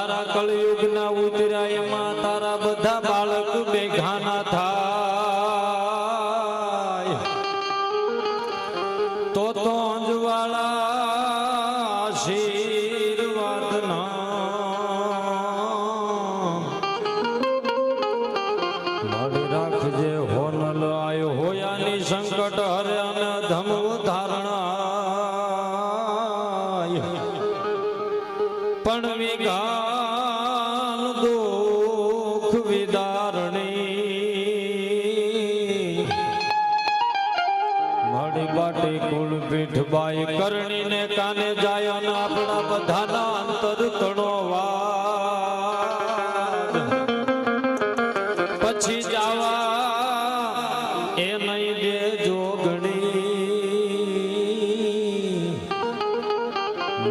અરે અંધારા કળયુગના ઉતર્યા એમાં તારા બધા બાળક બેઘાના થાય એ નહીં દે જોગણી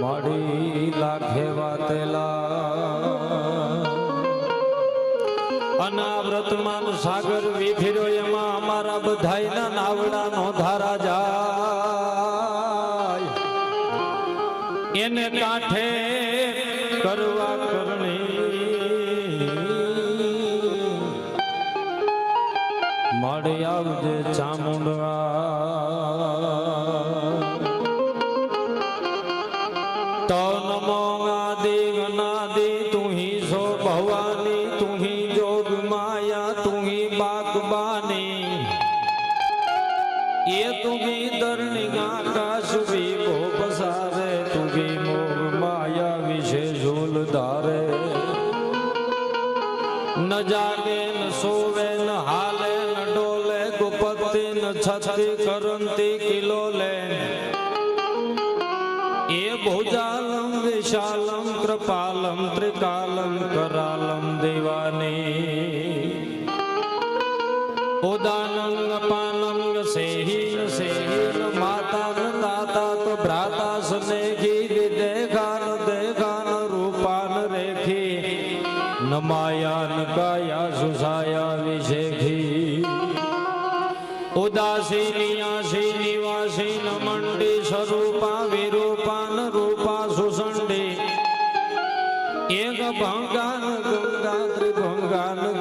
મળી લાખે વાતેલા. અનાવ્રતમાન સાગર વિફર્યો એમાં અમારા બધાયના નાવડા નો ધારા જાય. એને કાંઠે જ ચામુંડા તો નમો આદિ ગનાદિ તુહી સો ભવાની, તુહી જોગ માયા, તુહી બાગબાની એ તુહી દરણી આકાશ ભી ભો પસારે તુહી મોગ માયા વિશે ઝોલ ધારે. ન જાગે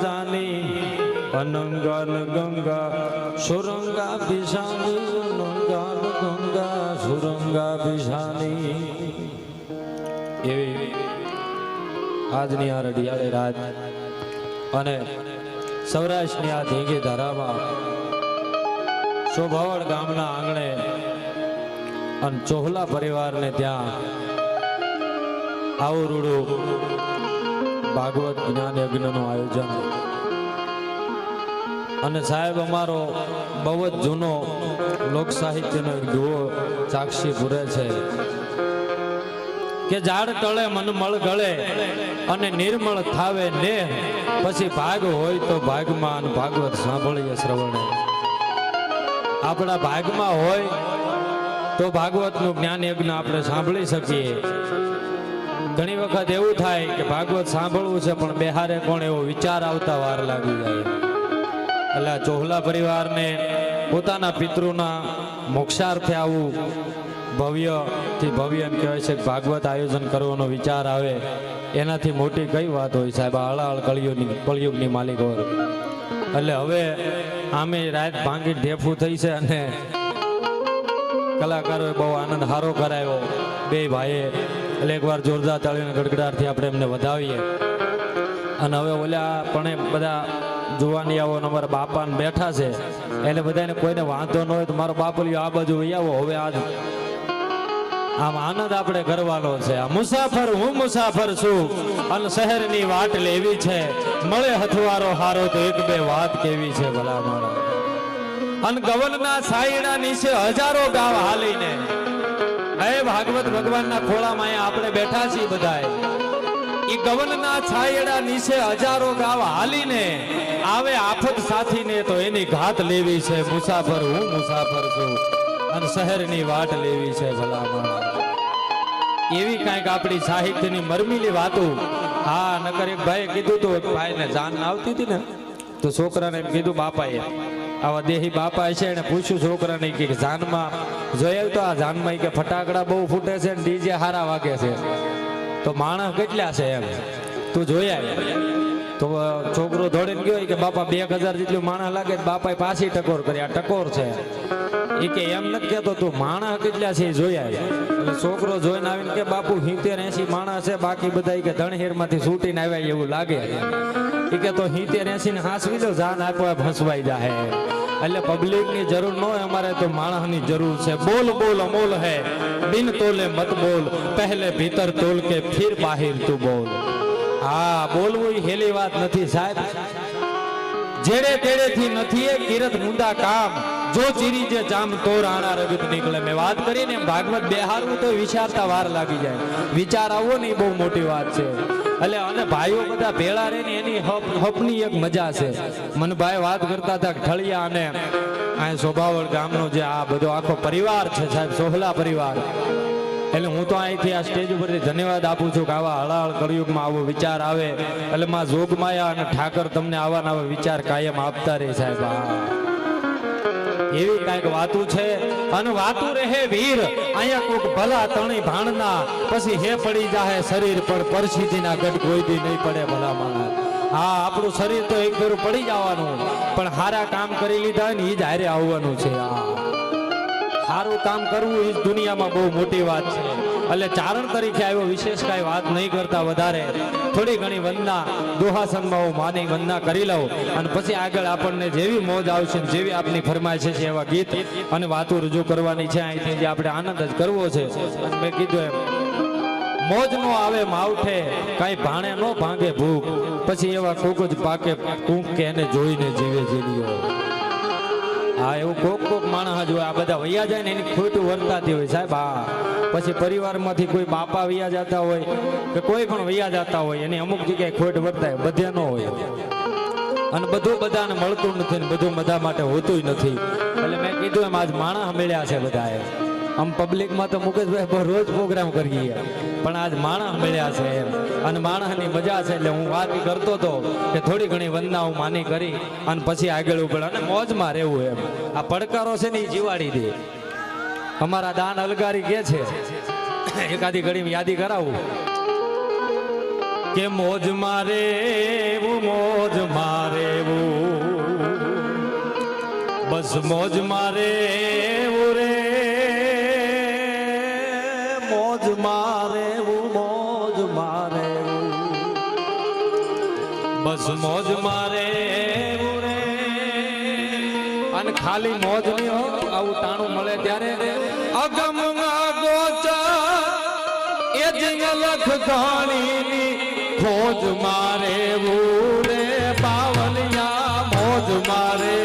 જાની અનંગલ ગંગા, સુરંગા બિસાની અનંગલ ગંગા, સુરંગા બિસાની એવી આજની આ રડિયાળે રાત અને સૌરાષ્ટ્રની આ ધીંગી ધારામાં શોભાવડ ગામના આંગણે અને ચોહલા પરિવારને ત્યાં આવું રૂડું ભાગવત જ્ઞાન યજ્ઞનું આયોજન અને સાહેબ, અમારો બહુ જ જૂનો લોક સાહિત્યનો એક જુઓ સાક્ષી પૂરે છે. કે ઝાડ ટળે મનમળ ગળે અને નિર્મળ થાવે ને પછી ભાગ હોય તો ભાગમાં ભાગવત સાંભળીએ શ્રવણે. આપણા ભાગમાં હોય તો ભાગવતનું જ્ઞાન યજ્ઞ આપણે સાંભળી શકીએ. ઘણી વખત એવું થાય કે ભાગવત સાંભળવું છે, પણ બેહારે કોણ એવો વિચાર આવતા વાર લાગી જાય. એટલે આ ચોહલા પરિવારને પોતાના પિતૃના મોક્ષાર્થે આવું ભવ્યથી ભવ્ય એમ કહેવાય છે, ભાગવત આયોજન કરવાનો વિચાર આવે. એનાથી મોટી કઈ વાત હોય સાહેબ? હળાહળ કળિયુગની કળિયુગની માલિક હોય એટલે હવે આમે રાત ભાંગી ઢેફું થઈ છે અને કલાકારોએ બહુ આનંદ હારો કરાયો. બે ભાઈએ એટલે એકવાર જોરદાર તાળીના ગડગડાટથી આપણે એમને વધાવીએ. અને હવે ઓલા પણ એ બધા જુવાનિયાઓ ને અમારા બાપાને બેઠા છે. એટલે બધાને કોઈને વાંધો ન હોય તો મારો બાપલિયો આ બાજુ આવો. હવે આજ આમ આનંદ આપણે કરવાનો છે. મુસાફર, હું મુસાફર છું. અને શહેરની વાટ લેવી છે. મળે હથવારો હારો તો એક બે વાત કેવી છે ભલા મારા. અને ગવનના સાયડા નીચે હજારો ગાવ હાલીને. હે ભાગવત ભગવાનના ખોળામાં આપણે બેઠા છીએ બધાય ઈ ગવનના છાયડા નીચે હજારો ગાવ હાલીને આવે આફત સાથીને તો એની ઘાત લેવી છે. મુસાફર હું મુસાફર છું. અને શહેરની વાટ લેવી છે ભલામણ. એવી કાંઈક આપણી સાહિત્યની મરમીલી વાતો. હા, નકર એક ભાઈએ કીધું તો, એક ભાઈને જાન આવતી હતી ને, તો છોકરાને એમ કીધું, બાપાએ, આવા દેહી બાપા છે એને પૂછ્યું છોકરાને કે જાનમાં જોયેલ તો આ જાનમાં કે ફટાકડા બહુ ફૂટે છે ને ડીજે હારા વાગે છે. તો માણસ કેટલા છે એમ? તું જોયા તો છોકરો દોડીને ગયો કે બાપા બે હજાર જેટલું માણસ લાગે તો બાપાએ પાછી ટકોર કરી. આ ટકોર છે. એ કે એમ નથી કહેતો તું માણસ કેટલા છે એ જોયા એટલે છોકરો જોઈને આવીને કે બાપુ હિતેર એસી માણસ છે, બાકી બધા કે ધણહેરમાંથી છૂટીને આવ્યા એવું લાગે. એ કે તો હિતેર એસી ને હાંસવી દો, જાન આપવા ભસવાઈ જાહે. એટલે પબ્લિકની જરૂર ન હોય અમારે, તો માણસની જરૂર છે. બોલ બોલ, અમોલ હે. બિન તોલે મત બોલ પહેલે ભીતર તોલ કે ફિર बाहर તું બોલ હા બોલવું હેલી વાત નથી સાહેબ જેડે તેડે થી નથી એ કિરત મુંદા કામ જો ચીરી જે જામ તો રાણા રગત નીકળે મેં વાત કરીને ભાગવત બેહારવું તો વિચારતા વાર લાગી જાય વિચાર આવવો ને બહુ મોટી વાત છે એટલે અને ભાઈઓ બધા ભેળા રહે ને એની હપ- હપની એક મજા છે. મને ભાઈ વાત કરતા હતા ઠળિયા અને આ સોભાવળ ગામનો જે આ બધો આખો પરિવાર છે સાહેબ, સોહલા પરિવાર. એટલે હું તો અહીંથી આ સ્ટેજ ઉપરથી ધન્યવાદ આપું છું કે આવા હળાહળ કળયુગમાં આવો વિચાર આવે. એટલે માં જોગમાયા અને ઠાકર તમને આવા નવા વિચાર કાયમ આપતા રહે સાહેબ. એવી કાંઈક વાતું છે અને વાતું રહે વીર. અહીંયા કોક ભલા તણી ભાણના. પછી હે પડી જાહે શરીર પર પરસીતીના ગઢ કોઈ દી નહીં પડે ભલા માણસ હા, આપણું શરીર તો એક ફેરું પડી જવાનું. પણ હારા કામ કરી લીધા ને એ જ હારે આવવાનું છે. હા. સારું કામ કરવું એ દુનિયામાં બહુ મોટી વાત છે. એટલે ચારણ તરીકે આવ્યો, વિશેષ કાંઈ વાત નહીં કરતા વધારે. થોડી ઘણી વંદના, દુહાસનમાં હું માની વંદના કરી લઉં. અને પછી આગળ આપણને જેવી મોજ આવશે જેવી આપની ફરમાઈશ છે એવા ગીત અને વાતો રજૂ કરવાની છે. અહીંથી જે આપણે આનંદ જ કરવો છે. મેં કીધું એમ, મોજ નો આવે માવઠે કાંઈ ભાણે નો ભાંગે ભૂખ. પછી એવા કોક જ પાકે કૂંક કે એને જોઈને જીવે જીલ્યો હા, એવું કોક કોક માણસ હોય આ બધા વૈયા જાય ને એની ખોટું વર્તાતી હોય સાહેબ, હા. પછી પરિવારમાંથી કોઈ બાપા વૈયા જતા હોય કે કોઈ પણ વૈયા જતા હોય, એની અમુક જગ્યાએ ખોટ વર્તાય, બધે ન હોય. અને બધું બધાને મળતું નથી ને બધું બધા માટે હોતું નથી. એટલે મેં કીધું એમ, આજ માણસ મળ્યા છે બધાએ. આમ પબ્લિકમાં તો મુકેશભાઈ રોજ પ્રોગ્રામ કરીએ. પણ આજ માણસ મળ્યા છે અને માણસની મજા છે એટલે હું વાત કરતો હતો કે થોડી ઘણી વંદના હું માની કરી અને પછી આગળ ઉપર અને મોજમાં રહેવું એમ. આ પડકારો છે ને એ જીવાડી દે. અમારા દાન અલગારી કે છે? એકાદી ઘડી યાદી કરાવું. કે મોજ મારે એવું મોજ મારે બસ મોજ મારે મોજ મારે મોજ મારે. બસ મોજ મારે અને ખાલી મોજ નહીં હો, આવું ટાણું મળે ત્યારે. અગમ ગોચર એ જ લખ ઘાણીની ખોજ મારે રે. પાવલિયા મોજ મારે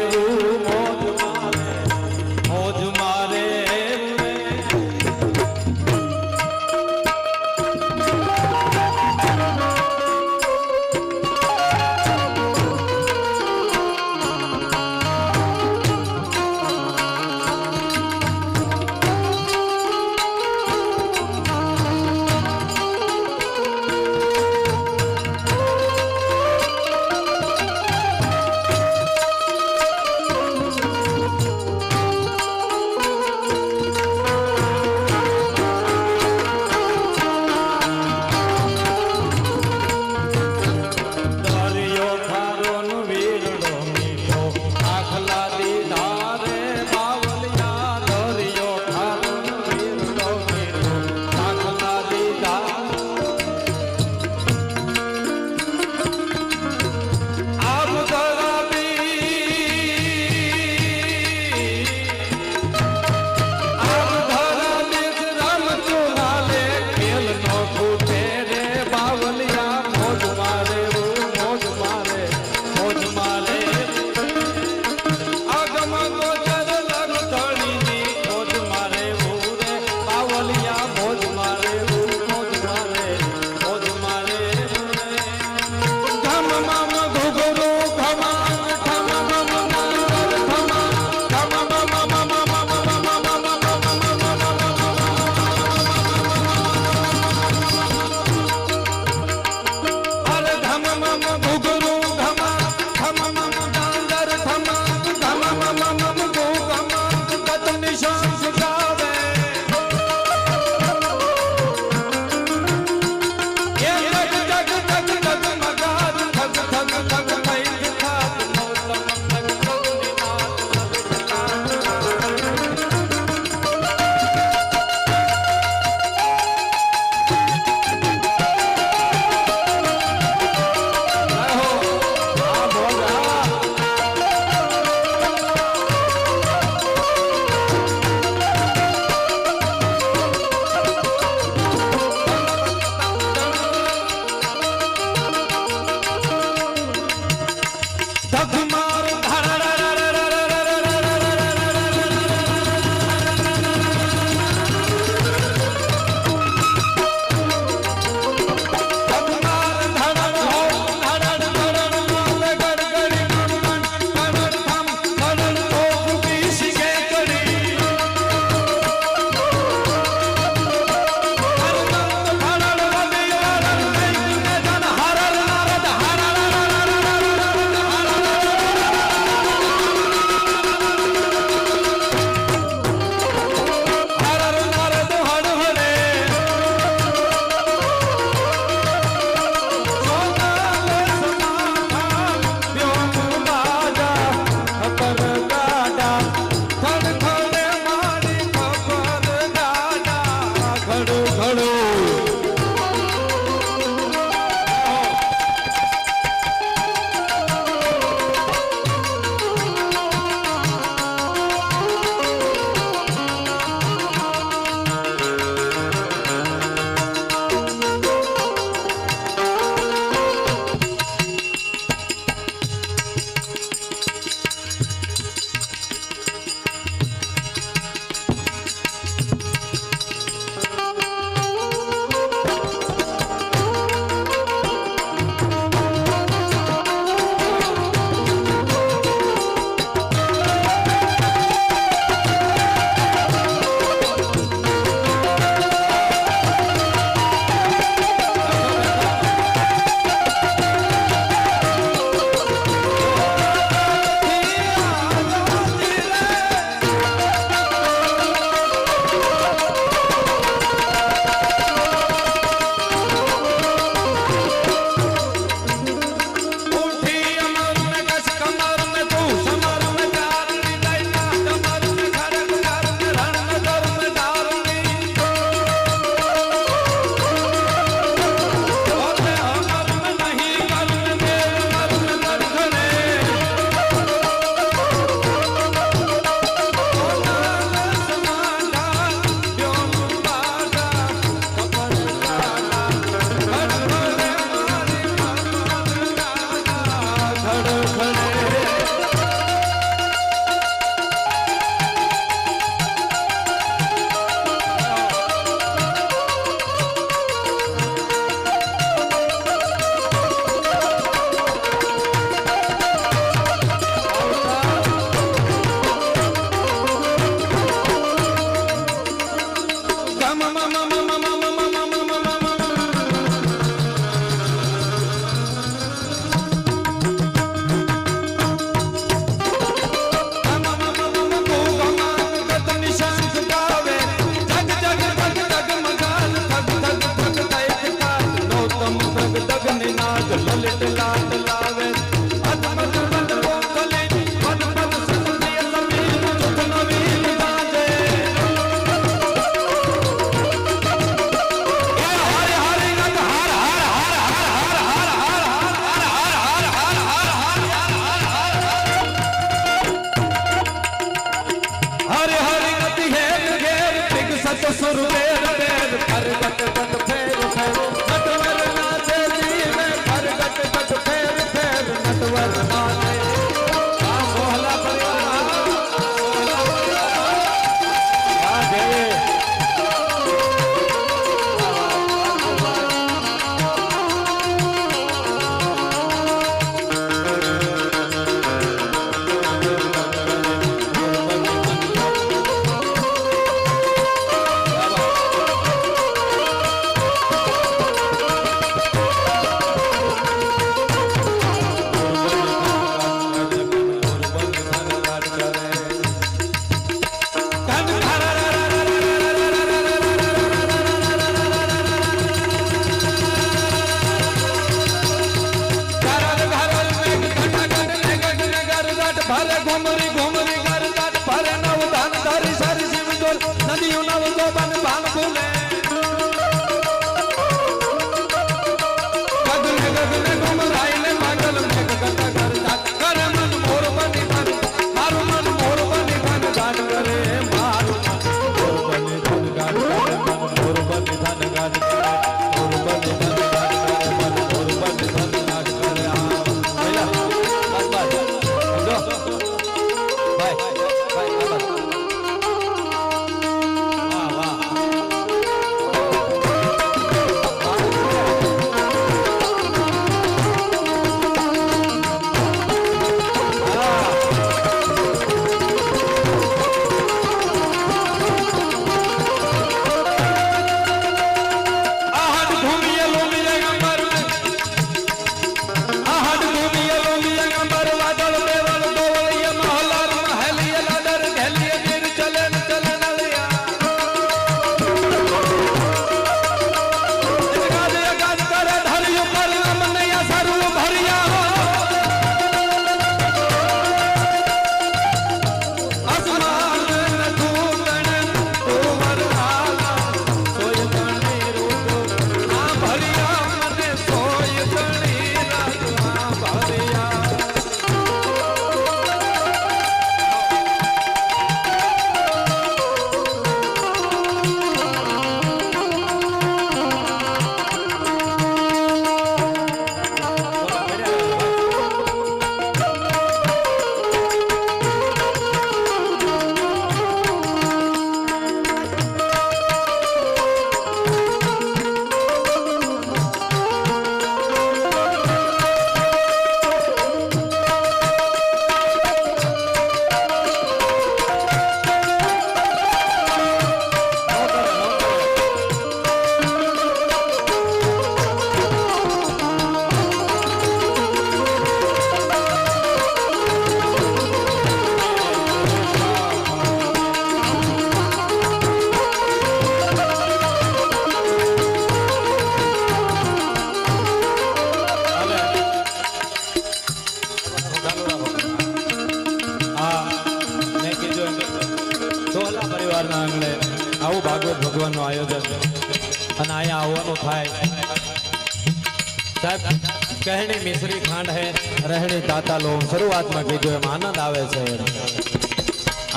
આવે છે.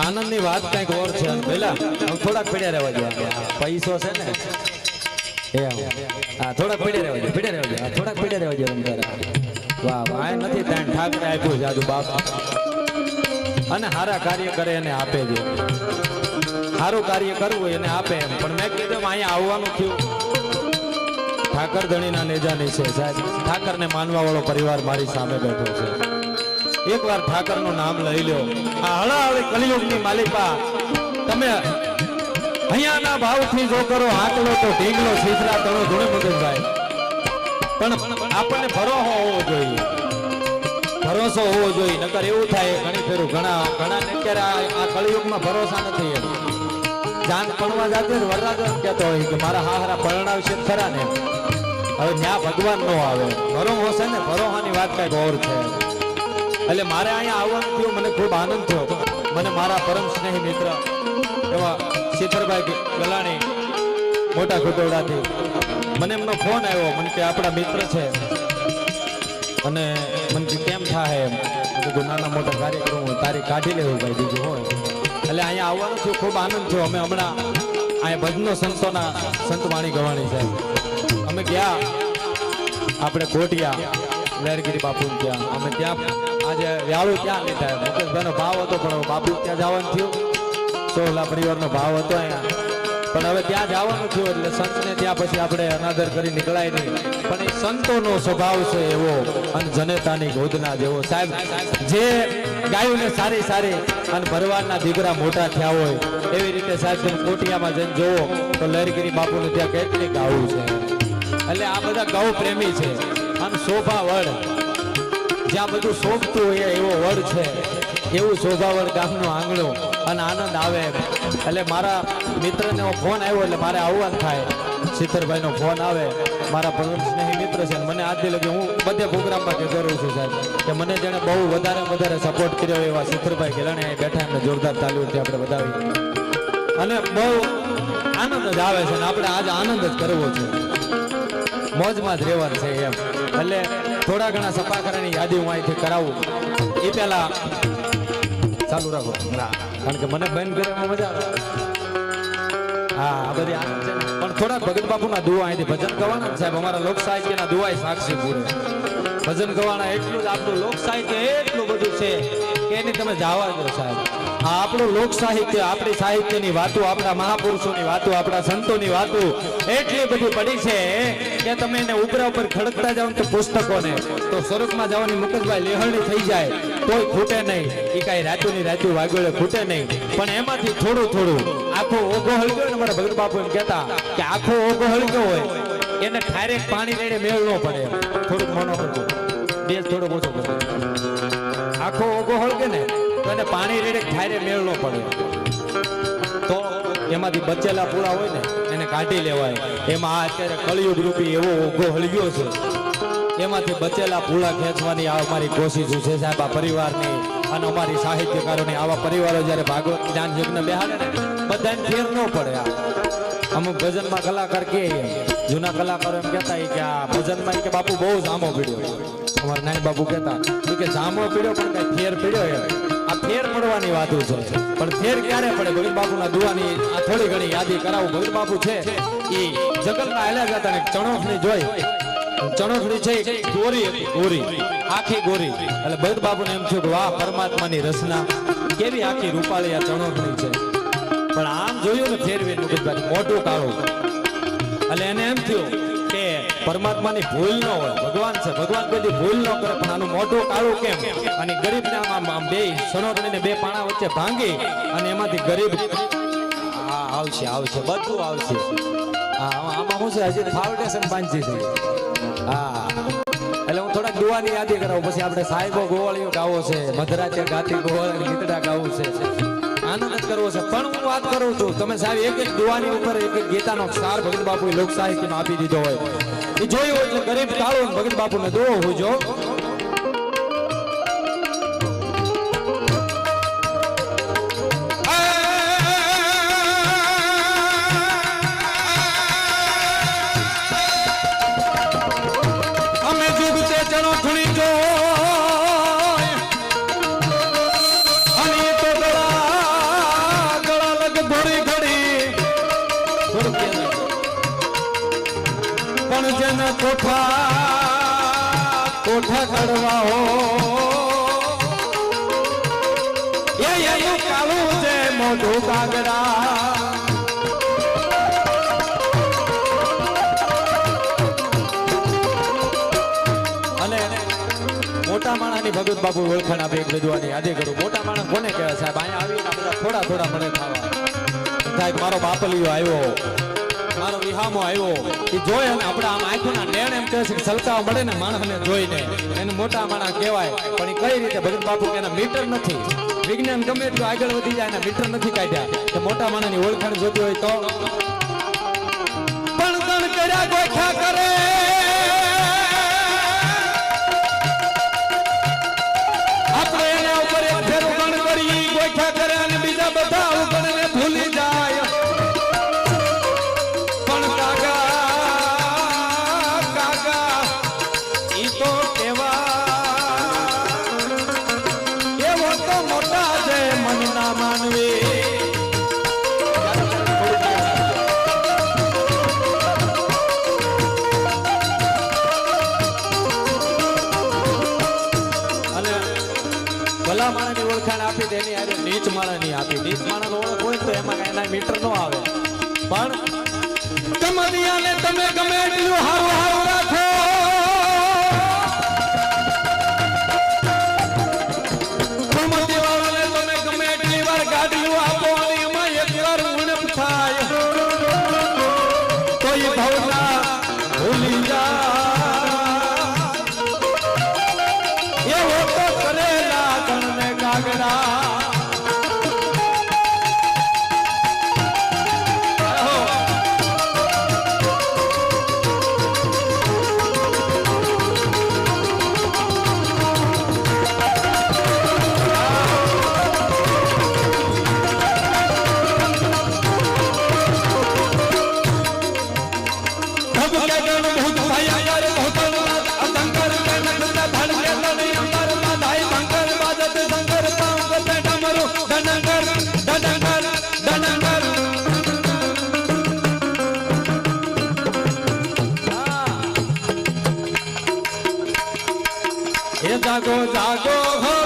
આનંદની વાત કંઈક ઓર છે પેલા થોડાક પીડ્યા રહેવા જોઈએ પૈસો છે ને. એ હા, થોડાક પીડ્યા રહેવા અને સારા કાર્ય કરે એને આપે છે. સારું કાર્ય કરવું એને આપે એમ. પણ મેં કીધું અહીંયા આવવાનું થયું. ઠાકર ધણીના નેજાની છે સાહેબ. ઠાકરને માનવા વાળો પરિવાર મારી સામે બેઠો છે. એકવાર ઠાકરનું નામ લઈ લ્યો. આ હળાહળી કલિયુગની માલિકા. તમે અહીંયાના ભાવથી જો કરો આંકડો તો ઢીંગલો છીછરા તણો ધૂણે મગજભાઈ પણ આપણને ભરોસો હોવો જોઈએ. ભરોસો હોવો જોઈએ. નકર એવું થાય, ઘણી ફેરું, ઘણા ઘણા ને અત્યારે આ- કળિયુગમાં ભરોસા નથી એમ. જાન પણવા જાતે વરરાજ કહેતો હોય કે મારા હાહરા પરણાવશે ખરા ને. હવે ત્યાં ભગવાન નો આવે. ભરો છે ને? ભરોહાની વાત કંઈક ઓર છે. એટલે મારે અહીંયા આવવાનું થયું, મને ખૂબ આનંદ થયો. મને મારા પરમ સ્નેહી મિત્ર એવા શીતરભાઈ ગલાણી મોટા ખુદોડાથી મને એમનો ફોન આવ્યો, મને કે આપણા મિત્ર છે. અને મને કે કેમ થાય એમ? કીધું, નાના મોટા કાર્યક્રમો તારી કાઢી લેવું ભાઈ, બીજું હોય. એટલે અહીંયા આવવાનું થયું, ખૂબ આનંદ થયો. અમે હમણાં અહીંયા ભજનો સંતોના સંત વાણી ગવાણી છે અમે ગયા, આપણે કોટિયા લહેરગીરી બાપુ ત્યાં અમે ત્યાં આજે વ્યાળું ક્યાં લીધા મુકેશભાઈનો ભાવ હતો, પણ બાપુ ત્યાં જવાનું થયું. સોહલા પરિવારનો ભાવ હતો અહીંયા. પણ હવે ત્યાં જવાનું થયું એટલે સંતને ત્યાં પછી આપણે અનાદર કરી નીકળાય નહીં. પણ એ સંતોનો સ્વભાવ છે એવો અને જનેતાની ગોદના જેવો. સાહેબ, જે ગાયોને સારી સારી અને ભરવાડના દીકરા મોટા થયા હોય, એવી રીતે સાહેબ તમે કોટિયામાં જઈને જોવો તો લહેરગીરી બાપુને ત્યાં કેટલી ગાવું છે. એટલે આ બધા ગૌ પ્રેમી છે. અને શોભા વડ જ્યાં બધું શોભતું હોય એવો વડ છે. એવું શોભાવડ ગામનું આંગણું અને આનંદ આવે એટલે મારા મિત્રને ફોન આવ્યો એટલે મારે આવવાનું થાય. શીતરભાઈનો ફોન આવે. મારા પરમ સ્નેહી મિત્ર છે મને આજથી લગી હું બધે પ્રોગ્રામમાં કે કરું છું સાહેબ. કે મને જેણે બહુ વધારે વધારે સપોર્ટ કર્યો એવા શીતરભાઈ ગેલાણી અહીં બેઠા એમને જોરદાર તાલીઓથી આપણે બતાવી અને બહુ આનંદ જ આવે છે અને આપણે આજે આનંદ જ કરવો છે. મોજમાં જ રહેવાનું છે એમ. એટલે થોડા ઘણા સફાકરાની યાદી હું અહીંથી કરાવું. એ પહેલા ચાલુ રાખો. કારણ કે મને બેન કરે મજા આવે. હા, આ બધી આનંદ છે પણ થોડા ભગત બાપુના દુવા અહીંથી ભજન ગવાના સાહેબ. અમારા લોક સાહિત્યના દુઆય સાક્ષી પૂરે. ભજન ગવાના એટલું જ આપણું લોક સાહિત્ય એટલું બધું છે. કે તમે જાવા સાહેબ. આ આપણું લોક સાહિત્ય, આપણી સાહિત્યની વાતો, આપણા મહાપુરુષોની વાતો, આપણા સંતોની વાતો એટલી બધી પડી છે કે તમે એને ઉપરા ઉપર ખડકતા જાઓ તો પુસ્તકોને, તો સ્વરૂપમાં જવાની મુકેશભાઈ લેહરણી થઈ જાય કોઈ ખૂટે નહીં. એ કાંઈ રાતુની રાતુ વાગોળે ખૂટે નહીં. પણ એમાંથી થોડું થોડું આખો ઓગો હળગ્યો ને મારા ભગત બાપુ એમ કહેતા કે આખો ઓગો હળગ્યો હોય, એને ડાયરેક્ટ પાણી રેડે મેળ ન પડે. થોડુંક મોનો કરજો. બેસ થોડો ઓછો કરજો. આખો ઓગો હળગે ને, તો એને પાણી રેડે ઠાયરે મેળ ન પડે. તો એમાંથી બચેલા પૂળા હોય ને, એને કાઢી લેવાય. એમાં આ અત્યારે કળિયુગ રૂપી એવો ઓગો હળગ્યો છે. એમાંથી બચેલા પૂળા ખેંચવાની આ અમારી કોશિશ છે સાહેબ, આ પરિવારની અને અમારી સાહિત્યકારોની આવા પરિવારો જ્યારે ભાગવત જ્ઞાન યજ્ઞ બેહાડે ને, બધાને ફેર ન પડે આ. અમુક ભજનમાં કલાકાર કે, જૂના કલાકારો એમ કહેતા કે આ ભજનમાં કે બાપુ બહુ જામો પીડ્યો અમારા નાની બાબુ કહેતા કે જામો પીડ્યો પણ કઈ ફેર પીડ્યો એમ. આ ફેર પડવાની વાતો છે. પણ ફેર ક્યારે પડે? ભગત બાપુના દુવાની આ થોડી ઘણી યાદી કરાવું. ભગત બાપુ છે એ જગતના હેલા જતા ને ચણોખની જોઈ. ચણોખડી છે ગોરી હતી, ગોરી. આખી ગોરી. એટલે ભગત બાપુને એમ થયું કે વાહ, પરમાત્માની રચના. કેવી આખી રૂપાળી આ ચણોખડી છે. પણ આમ જોયું ને ફેરવી મોટું કાળું. એટલે એને એમ થયું પરમાત્માની ભૂલ ન હોય. ભગવાન છે. ભગવાન કદી ભૂલ ન કરે, પણ આનું મોટું કાળું કેમ? અને ગરીબને આમ આમ બે બે પાણા વચ્ચે ભાંગી અને એમાંથી ગરીબ હા, આવશે આવશે. બધું આવશે. હા, આમાં શું છે? હજી ફાઉન્ડેશન પાંચી છે. હા. એટલે હું થોડાક દુવાની યાદી કરાવું. પછી આપણે સાહેબો ગોવાળીઓ ગાવો છે મધરાતે ગાતી ગોવાળી ગીતડા ગાવું છે. આનંદ જ કરવો છે. પણ હું વાત કરું છું. તમે સાહેબ એક એક દુવાની ઉપર એક એક ગીતાનો સાર ભગત બાપુ લોક સાહિત્યમાં આપી દીધો હોય. એ જોયું એટલે ગરીબ અને ભગત બાપુને દોવો હોય પણ જન કોઠા કોઠા કરવા હો એ છે, મોઢું કાગડા. મોટા માણાની ભગત બાપુ ઓળખાણ આપે એક વિદ્વાની યાદી કરું. મોટા માણસ કોને કહેવાય સાહેબ? અહીંયા આવીને થોડા થોડા મળે ખાવા. સાહેબ, મારો બાપલીઓ આવ્યો. વિહામો આવ્યો. એ જોઈ અને આપણે આમ આંખોના નેણ એમ કહે છે કે સલકાવ મળે ને માણસને જોઈને. એને મોટા માણસ કહેવાય. પણ એ કઈ રીતે? ભગત બાપુ એના મીટર નથી. વિજ્ઞાન ગમે એટલું આગળ વધી જાય, એના મીટર નથી કાઢ્યા. કે મોટા માણસની ઓળખાણ જોતી હોય તો? પણ કર્યા ગોખા કરે. জাগো জাগো